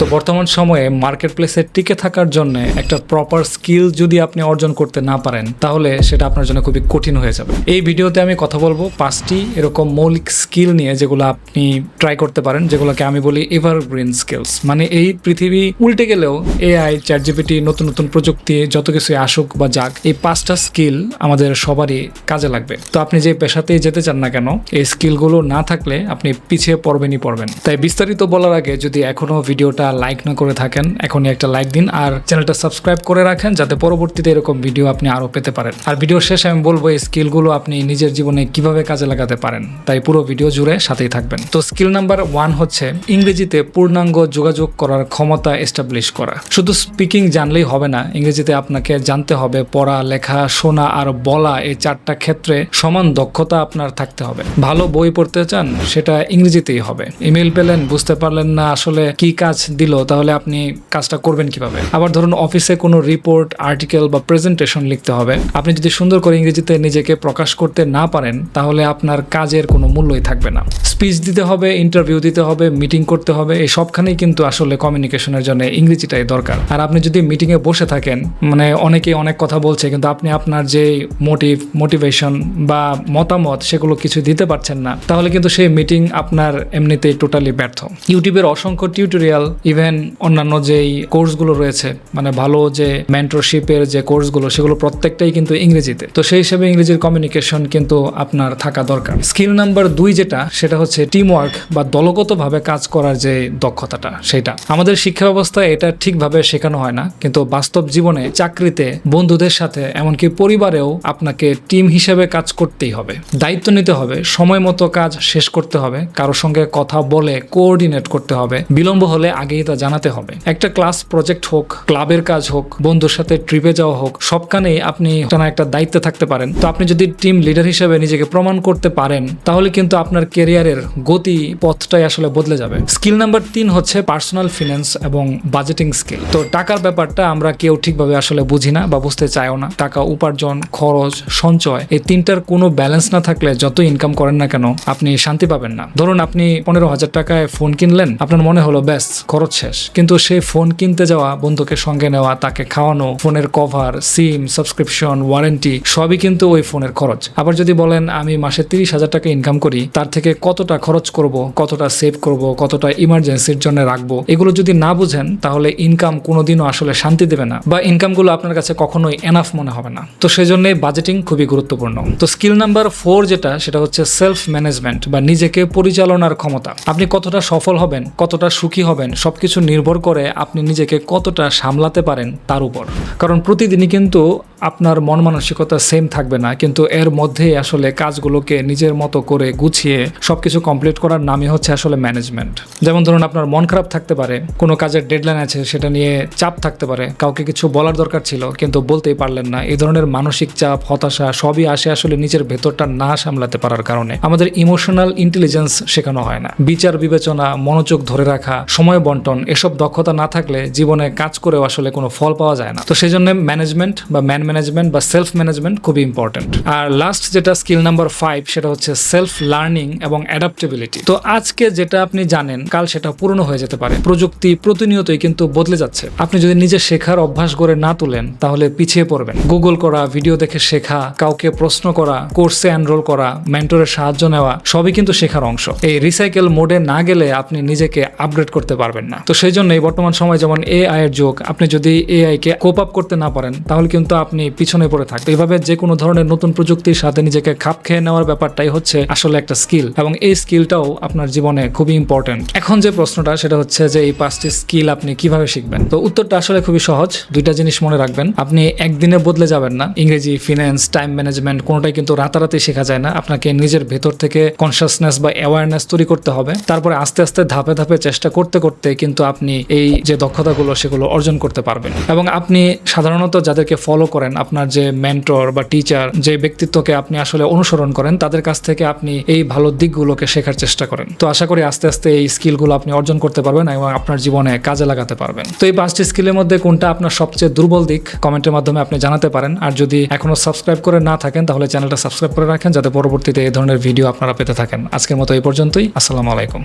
তো বর্তমান সময়ে মার্কেট প্লেসে টিকে থাকার জন্য একটা প্রপার স্কিল যদি আপনি অর্জন করতে না পারেন, তাহলে সেটা আপনার জন্য খুবই কঠিন হয়ে যাবে। এই ভিডিওতে আমি কথা বলব পাঁচটি এরকম মৌলিক স্কিল নিয়ে যেগুলো আপনি ট্রাই করতে পারেন, যেগুলোকে আমি বলি এভারগ্রিন স্কিলস মানে এই পৃথিবী উল্টে গেলেও এআই চ্যাট জিপিটি নতুন নতুন প্রযুক্তি, যত কিছুই আসুক বা যাক, এই পাঁচটা স্কিল আমাদের সবারই কাজে লাগবে। তো আপনি যে পেশাতেই যেতে চান না কেন, এই স্কিলগুলো না থাকলে আপনি পিছিয়ে পড়বেনই পড়বেন। তাই বিস্তারিত বলার আগে যদি এখনও ভিডিওটা লাইক না করে থাকেন, এখনই একটা লাইক দিন আর চ্যানেলটা সাবস্ক্রাইব করে রাখেন যাতে পরবর্তীতে এরকম ভিডিও আপনি আরও পেতে পারেন। আর ভিডিও শেষে আমি বলব, এই স্কিলগুলো আপনি নিজের জীবনে কীভাবে কাজে লাগাতে পারেন, তাই পুরো ভিডিও জুড়ে সাথেই থাকবেন। তো স্কিল নাম্বার ওয়ান হচ্ছে ইংরেজিতে পূর্ণাঙ্গ যোগাযোগ করার ক্ষমতা এস্টাবলিশ করা। শুধু স্পিকিং জানলেই হবে না, ইংরেজিতে আপনাকে জানতে হবে, পড়া, লেখা, শোনা আর বলা এই চারটা ক্ষেত্রে সমান দক্ষতা আপনার থাকতে হবে। ভালো বই পড়তে চান, সেটা ইংরেজিতেই হবে। ইমেল পেলেন, বুঝতে পারলেন না আসলে কি কাজ দিল, তাহলে আপনি কাজটা করবেন কীভাবে? আবার ধরুন অফিসে কোনো রিপোর্ট আর্টিকেল বা প্রেজেন্টেশন লিখতে হবে। আপনি যদি সুন্দর করে ইংরেজিতে নিজেকে প্রকাশ করতে না পারেন, তাহলে আপনার কাজের কোনো মূল্যই থাকবে না। স্পিচ দিতে হবে ইন্টারভিউ দিতে হবে মিটিং করতে হবে, এই সবখানেই কিন্তু আসলে কমিউনিকেশনের জন্য ইংরেজিটাই দরকার। আর আপনি যদি মিটিংয়ে বসে থাকেন মানে অনেকেই অনেক কথা বলছে, কিন্তু আপনি আপনার যে মোটিভ মোটিভেশন বা মতামত, সেগুলো কিছু দিতে পারছেন না, তাহলে কিন্তু সেই মিটিং আপনার এমনিতেই টোটালি ব্যর্থ। ইউটিউবের অসংখ্য টিউটোরিয়াল ইভেন অন্যান্য যেই কোর্সগুলো রয়েছে মানে ভালো যে মেন্টরশিপের যে কোর্সগুলো, সেগুলো প্রত্যেকটাই কিন্তু ইংরেজিতে। তো সেই হিসেবে ইংরেজির কমিউনিকেশন কিন্তু আপনার থাকা দরকার। স্কিল নাম্বার দুই যেটা, সেটা হচ্ছে টিম ওয়ার্ক বা দলগতভাবে কাজ করার যে দক্ষতাটা, সেটা। আমাদের শিক্ষা ব্যবস্থায় এটা ঠিকভাবে শেখানো হয় না, কিন্তু বাস্তব জীবনে চাকরিতে বন্ধুদের সাথে, এমনকি পরিবারেও আপনাকে টিম হিসেবে কাজ করতেই হবে। দায়িত্ব নিতে হবে, সময় মতো কাজ শেষ করতে হবে কারোর সঙ্গে কথা বলে কোঅর্ডিনেট করতে হবে, বিলম্ব হলে আগেই তা জানাতে হবে। একটা ক্লাস প্রজেক্ট হোক, ক্লাবের কাজ হোক, বন্ধুর সাথে ট্রিপে যাওয়া হোক, সবখানেই আপনি টানা একটা দায়িত্বে থাকতে পারেন। তো আপনি যদি টিম লিডার হিসেবে নিজেকে প্রমাণ করতে পারেন, তাহলে কিন্তু আপনার কেরিয়ারের গতি পথটাই আসলে বদলে যাবে। স্কিল নাম্বার তিন হচ্ছে পার্সোনাল ফিনান্স এবং বাজেটিং স্কিল। তো টাকার ব্যাপারটা আমরা কেউ ঠিকভাবে আসলে বুঝি না বা বুঝতে চাইও না। টাকা উপার্জন, খরচ, সঞ্চয়, এই তিনটার কোনো ব্যালেন্স না থাকলে যত ইনকাম করেন না কেন, আপনি শান্তি পাবেন না। ধরুন আপনি পনেরো হাজার টাকায় ফোন কিনলেন, আপনার মনে হলো, ব্যাস, খরচ শেষ। কিন্তু সেই ফোন কিনতে যাওয়া, বন্ধুকে সঙ্গে নেওয়া, তাকে খাওয়ানো, ফোনের কভার, সিম, সাবস্ক্রিপশন, ওয়ারেন্টি, সবই কিন্তু ওই ফোনের খরচ। আবার যদি বলেন, আমি মাসে তিরিশ হাজার টাকা ইনকাম করি, তার থেকে কতটা খরচ করব, কতটা সেভ করব, কতটা ইমার্জেন্সির জন্য রাখব? এগুলো যদি না বুঝেন, তাহলে ইনকাম কোনোদিনও আসলে শান্তি দেবে না বা ইনকামগুলো আপনার কাছে কখনোই এনাফ মনে হবে না। তো সেই বাজেটিং খুবই গুরুত্বপূর্ণ। তো স্কিল নাম্বার ফোর যেটা, সেটা হচ্ছে সেলফ ম্যানেজমেন্ট বা নিজেকে পরিচালনার ক্ষমতা। আপনি কতটা সফল হবেন, কতটা সুখী হবেন সবকিছু নির্ভর করে আপনি নিজেকে কতটা সামলাতে পারেন তার উপর। কারণ প্রতিদিনই কিন্তু আপনার মন মানসিকতা সেম থাকবে না, কিন্তু এর মধ্যে আসলে কাজগুলোকে নিজের মতো করে গুছিয়ে সবকিছু কমপ্লিট করার নামই হচ্ছে আসলে ম্যানেজমেন্ট যেমন ধরুন আপনার মন খারাপ থাকতে পারে, কোনো কাজের ডেডলাইন আছে, সেটা নিয়ে চাপ থাকতে পারে, কাউকে কিছু বলার দরকার ছিল, কিন্তু বলতেই পারলেন না, এই ধরনের মানসিক চাপ, হতাশা সবই আসে আসলে নিজের ভেতরটা না সামলাতে পারার কারণে। আমাদের ইমোশনাল ইন্টেলিজেন্স শেখানো হয় না। বিচার, বিবেচনা, মনোযোগ ধরে রাখা, সময় বন্টন, এসব দক্ষতা না থাকলে জীবনে কাজ করেও আসলে কোনো ফল পাওয়া যায় না। তো সেই জন্য ম্যানেজমেন্ট বা ম্যান ম্যানেজমেন্ট বা সেলফ ম্যানেজমেন্ট খুবই ইম্পর্টেন্ট আর লাস্ট যেটা স্কিল নাম্বার ফাইভ সেটা হচ্ছে সেলফ লার্নিং এবং অ্যাডাপ্টেবিলিটি তো আজকে যেটা আপনি জানেন, কাল সেটা পুরনো হয়ে যেতে পারে। প্রযুক্তি প্রতিনিয়তই কিন্তু বদলে যাচ্ছে। আপনি যদি নিজে শেখার অভ্যাস গড়ে না তুলেন, তাহলে পিছিয়ে পড়বেন। গুগল করা ভিডিও দেখে শেখা, কাউকে প্রশ্ন করা কোর্সে এনরোল করা মেন্টরের সাহায্য নেওয়া, সবই কিন্তু শেখার অংশ। এই রিসাইকেল মোডে না গেলে আপনি নিজেকে আপগ্রেড করতে পারবেন না। তো সেই জন্যই বর্তমান সময় যেমন এআই এর যুগ, আপনি যদি এআই কে কোপ আপ করতে না পারেন, তাহলে কিন্তু আপনি পিছনে পড়ে থাকবেন এইভাবে যে কোনো ধরনের নতুন প্রযুক্তির সাথে নিজেকে খাপ খেয়ে নেওয়ার ব্যাপারটাই হচ্ছে আসলে একটা স্কিল এবং এই স্কিলটাও আপনার জীবনে খুবই ইম্পর্টেন্ট এখন যে প্রশ্নটা, সেটা হচ্ছে যে এই পাঁচটি স্কিল আপনি কীভাবে শিখবেন? তো উত্তরটা আসলে খুবই সহজ। দুইটা জিনিস মনে রাখবেন। আপনি একদিনে বদলে যাবেন না। ইংরেজি ফিনান্স টাইম ম্যানেজমেন্ট কোনোটাই কিন্তু রাতারাতি শেখা যায় না। আপনাকে নিজের ভেতর থেকে কনসিয়াসনেস বা অ্যাওয়ারনেস তৈরি করতে হবে। তারপরে আস্তে আস্তে ধাপে ধাপে চেষ্টা করতে করতে কিন্তু আপনি এই যে দক্ষতাগুলো, সেগুলো অর্জন করতে পারবেন। এবং আপনি সাধারণত যাদেরকে ফলো করেন, আপনার যে মেন্টর বা টিচার যে ব্যক্তিত্বকে আপনি আসলে অনুসরণ করেন, তাদের কাছ থেকে আপনি এই ভালো দিকগুলোকে শেখার চেষ্টা করেন। তো আশা করি আস্তে আস্তে এই স্কিলগুলো আপনি অর্জন করতে পারবেন এবং আপনার জীবনে কাজে লাগাতে পারবেন। তো এই পাঁচটি স্কিলের মধ্যে কোনটা আপনার সবচেয়ে দুর্বল দিক? কমেন্টের মাধ্যমে আপনি জানাতে পারেন। আর যদি এখনও সাবস্ক্রাইব করে না থাকেন, তাহলে চ্যানেলটা সাবস্ক্রাইব করে রাখেন, যাতে পরবর্তীতে এই ধরনের ভিডিও আপনারা পেতে থাকেন। আজকের মতো এই পর্যন্তই। আসসালামু আলাইকুম।